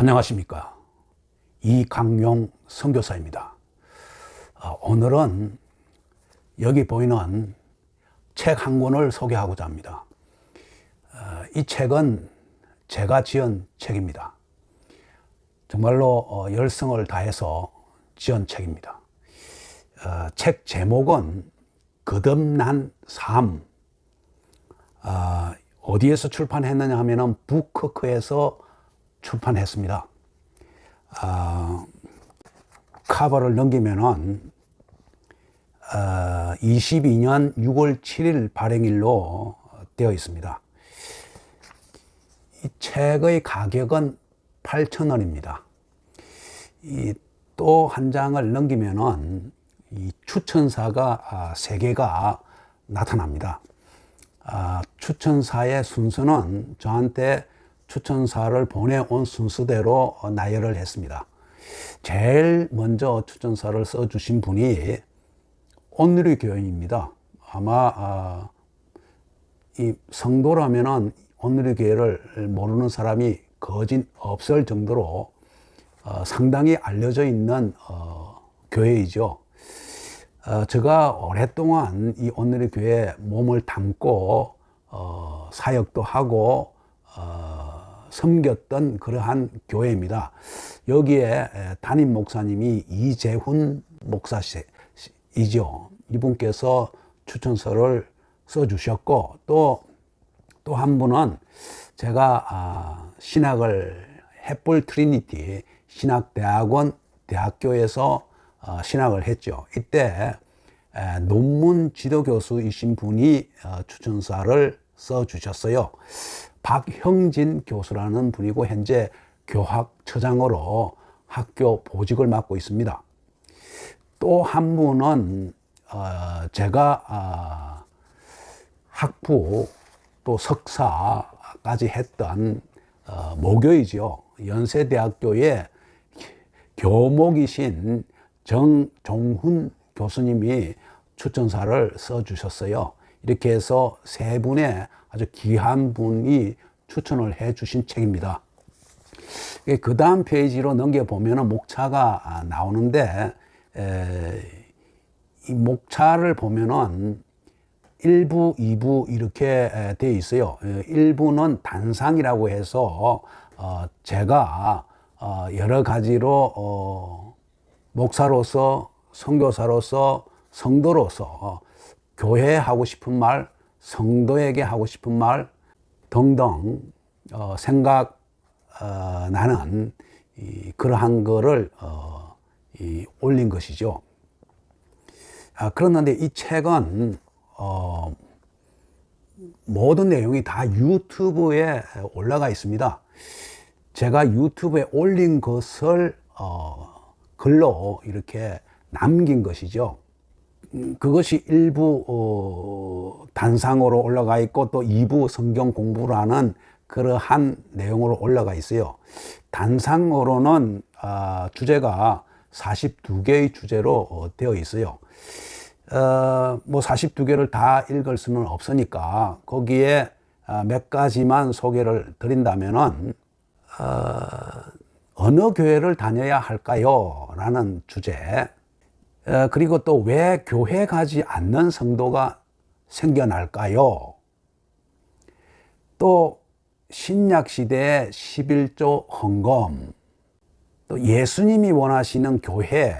안녕하십니까. 이강용 선교사입니다. 어, 오늘은 여기 보이는 책 한 권을 소개하고자 합니다. 어, 이 책은 제가 지은 책입니다. 정말로 어, 열성을 다해서 지은 책입니다. 어, 책 제목은 거듭난 삶. 아, 어디에서 출판했느냐 하면은 북커크에서 출판했습니다. 아, 카버를 넘기면은 어, 22년 6월 7일 발행일로 되어 있습니다. 이 책의 가격은 8,000원입니다. 이또한 장을 넘기면은 이 추천사가 아, 세 개가 나타납니다. 아, 추천사의 순서는 저한테 추천사를 보내온 순서대로 어, 나열을 했습니다. 제일 먼저 추천사를 써주신 분이 온누리 교회입니다. 아마 아, 이 성도라면은 온누리 교회를 모르는 사람이 거진 없을 정도로 어, 상당히 알려져 있는 어, 교회이죠. 어, 제가 오랫동안 이 오늘의 교회에 몸을 담고 어, 사역도 하고 어, 섬겼던 그러한 교회입니다. 여기에 에, 담임 목사님이 이재훈 목사이죠. 이분께서 추천서를 써주셨고 또 또 한 분은 제가 아, 신학을 햇불 트리니티 신학대학원 대학교에서 어, 신학을 했죠. 이때 에, 논문 지도 교수이신 분이 어, 추천사를 써 주셨어요. 박형진 교수라는 분이고 현재 교학처장으로 학교 보직을 맡고 있습니다. 또 한 분은 어, 제가 아, 학부 또 석사까지 했던 어, 모교이죠. 연세대학교의 교목이신 정종훈 교수님이 추천사를 써주셨어요. 이렇게 해서 세 분의 아주 귀한 분이 추천을 해 주신 책입니다. 그 다음 페이지로 넘겨보면 목차가 나오는데, 에, 이 목차를 보면은 1부, 2부 이렇게 되어 있어요. 1부는 단상이라고 해서 어, 제가 어, 여러 가지로 어, 목사로서 선교사로서 성도로서 교회에 하고 싶은 말, 성도에게 하고 싶은 말 등등 생각 나는 그러한 거를 올린 것이죠. 아, 그런데 이 책은 어, 모든 내용이 다 유튜브에 올라가 있습니다. 제가 유튜브에 올린 것을 어, 글로 이렇게 남긴 것이죠. 음, 그것이 일부 어, 단상으로 올라가 있고 또 2부 성경 공부라는 그러한 내용으로 올라가 있어요. 단상으로는 어, 주제가 42개의 주제로 어, 되어 있어요. 어, 뭐 42개를 다 읽을 수는 없으니까 거기에 어, 몇 가지만 소개를 드린다면은 어, 어느 교회를 다녀야 할까요? 라는 주제. 어, 그리고 또 왜 교회 가지 않는 성도가 생겨날까요? 또 신약 시대의 11조 헌금. 또 예수님이 원하시는 교회.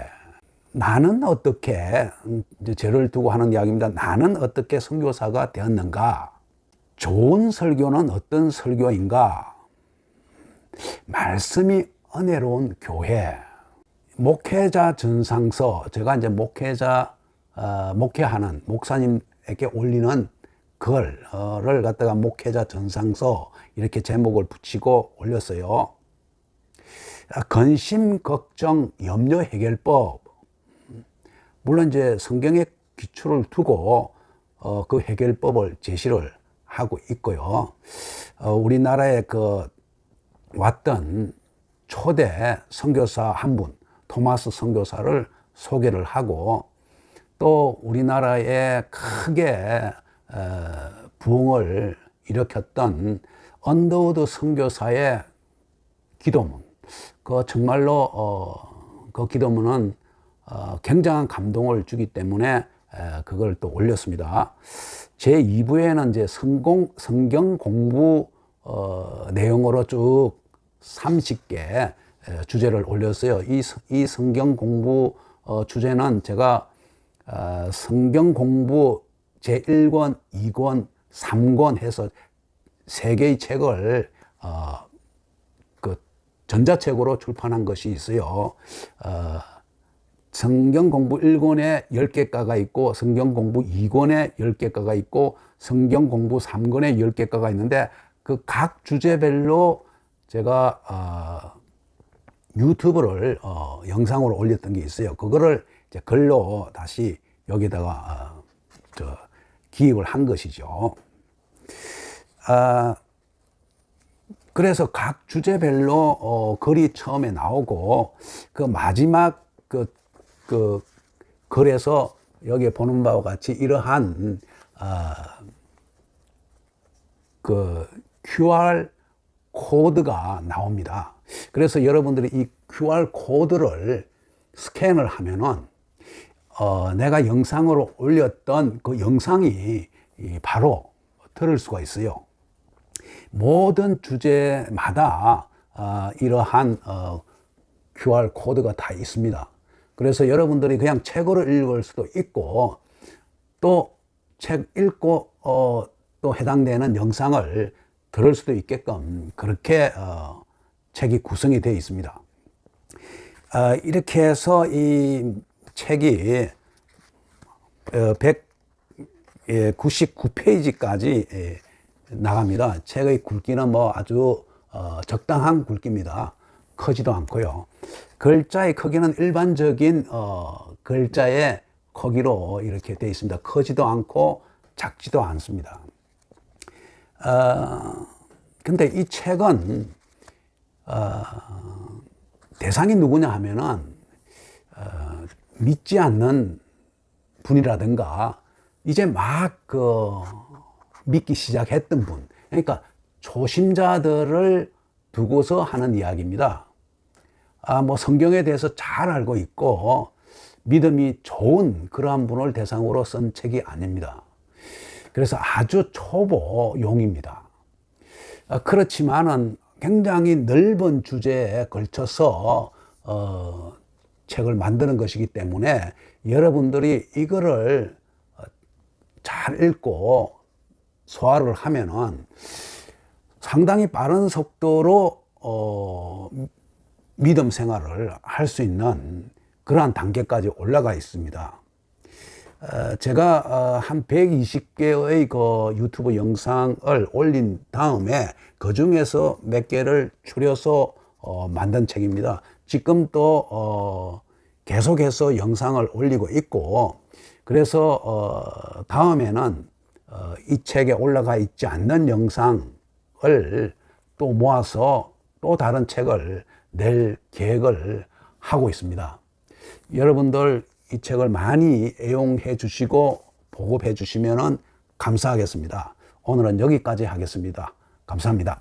나는 어떻게 이제 죄를 두고 하는 이야기입니다. 나는 어떻게 선교사가 되었는가? 좋은 설교는 어떤 설교인가? 말씀이 은혜로운 교회. 목회자 전상서 제가 이제 목회자 어, 목회하는 목사님에게 올리는 글을 갖다가 목회자 전상서 이렇게 제목을 붙이고 올렸어요. 근심 걱정 염려 해결법 물론 이제 성경의 기초를 두고 어, 그 해결법을 제시를 하고 있고요. 어, 우리나라에 그 왔던 초대 선교사 한 분, 토마스 선교사를 소개를 하고 또 우리나라에 크게 어, 부흥을 일으켰던 언더우드 선교사의 기도문 그 정말로 어, 그 기도문은 어, 굉장한 감동을 주기 때문에 에, 그걸 또 올렸습니다. 제 2부에는 이제 성공, 성경 공부 어, 내용으로 쭉 30개 에, 주제를 올렸어요. 이, 성- 이 성경 공부 어, 주제는 제가 어, 성경 공부 제 1권, 2권, 3권 해서 세 개의 책을 어, 그 전자책으로 출판한 것이 있어요. 어, 성경 공부 1권에 10개가가 있고 성경 공부 2권에 10개가가 있고 성경 공부 3권에 10개가가 있는데 그 각 주제별로 제가 어, 유튜브를 어, 영상으로 올렸던 게 있어요. 그거를 이제 글로 다시 여기다가 어, 저 기입을 한 것이죠. 아, 그래서 각 주제별로 어, 글이 처음에 나오고 그 마지막 그, 그 글에서 여기에 보는 바와 같이 이러한 아, 그 QR 코드가 나옵니다. 그래서 여러분들이 이 QR 코드를 스캔을 하면은 어, 내가 영상으로 올렸던 그 영상이 이 바로 들을 수가 있어요. 모든 주제마다 어, 이러한 어, QR 코드가 다 있습니다. 그래서 여러분들이 그냥 책으로 읽을 수도 있고 또 책 읽고 어, 또 해당되는 영상을 들을 수도 있게끔 그렇게 어, 책이 구성이 되어 있습니다. 어, 이렇게 해서 이 책이 어, 199페이지까지 예, 나갑니다. 책의 굵기는 뭐 아주 어, 적당한 굵기입니다. 크지도 않고요. 글자의 크기는 일반적인 어, 글자의 크기로 이렇게 되어 있습니다. 크지도 않고 작지도 않습니다. 어, 근데 이 책은 어, 대상이 누구냐 하면은 어, 믿지 않는 분이라든가 이제 막 그 믿기 시작했던 분 그러니까 초심자들을 두고서 하는 이야기입니다. 아, 뭐 성경에 대해서 잘 알고 있고 믿음이 좋은 그러한 분을 대상으로 쓴 책이 아닙니다. 그래서 아주 초보용입니다. 아, 그렇지만은 굉장히 넓은 주제에 걸쳐서 어, 책을 만드는 것이기 때문에 여러분들이 이거를 어, 잘 읽고 소화를 하면은 상당히 빠른 속도로 어, 믿음 생활을 할 수 있는 그러한 단계까지 올라가 있습니다. 어, 제가 어, 한 120개의 그 유튜브 영상을 올린 다음에 그 중에서 몇 개를 추려서 어, 만든 책입니다. 지금 또 어, 계속해서 영상을 올리고 있고 그래서 어, 다음에는 어, 이 책에 올라가 있지 않는 영상을 또 모아서 또 다른 책을 낼 계획을 하고 있습니다. 여러분들 이 책을 많이 애용해 주시고 보급해 주시면 감사하겠습니다. 오늘은 여기까지 하겠습니다. 감사합니다.